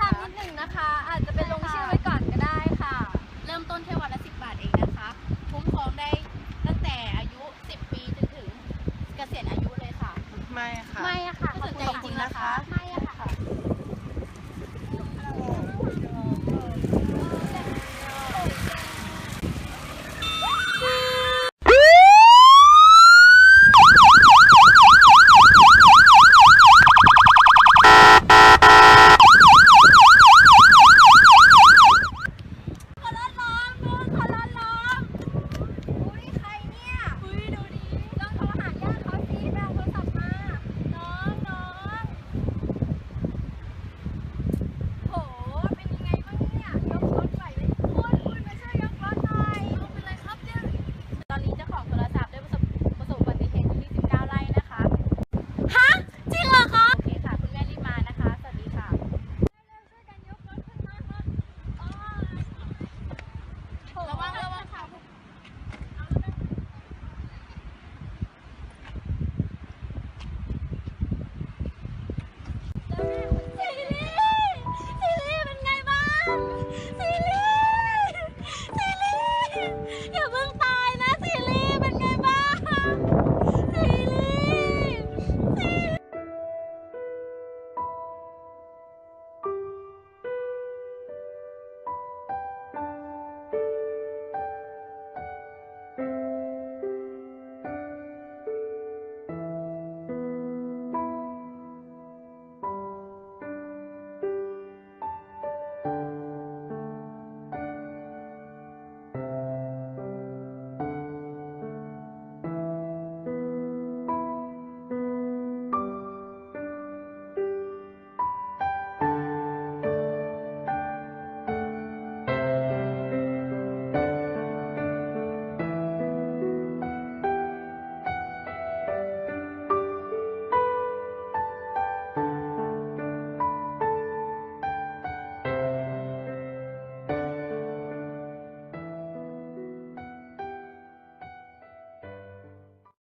ค่ะขอบคุณนะคะทำนิดหนึ่งนะคะ อาจจะเป็นลงชื่อไว้ก่อนก็ได้ค่ะ เริ่มต้นแค่วันละสิบบาทเองนะคะ คุ้มครองได้ตั้งแต่อายุ 10 ปีจนถึงเกษียณอายุเลยค่ะ ไม่ค่ะ ไม่อะค่ะถ้าสนใจจริงๆนะคะ ไม่อะค่ะ ขอร้อนร้อนมึงขอร้อนร้อนอุ้ยใครเนี่ย อุ้ยดูดิลองโทรหาญาติเขาสิไปเอาโทรศัพท์มา น้องน้องโห เป็นยังไงบ้างเนี่ย ยกรถไหวไหมคุณคุณมาช่วยยกรถหน่อยเอาเป็นไรครับเนี่ย ตอนนี้เจ้าของโทรศัพท์ได้ประสบประสบอุบัติเหตุอยู่ที่ 19 ไร่นะคะ ฮะ จริงเหรอคะ โอเคค่ะ คุณแม่รีบมานะคะ สวัสดีค่ะ ช่วยกันยก ระวังระวังค่ะทุก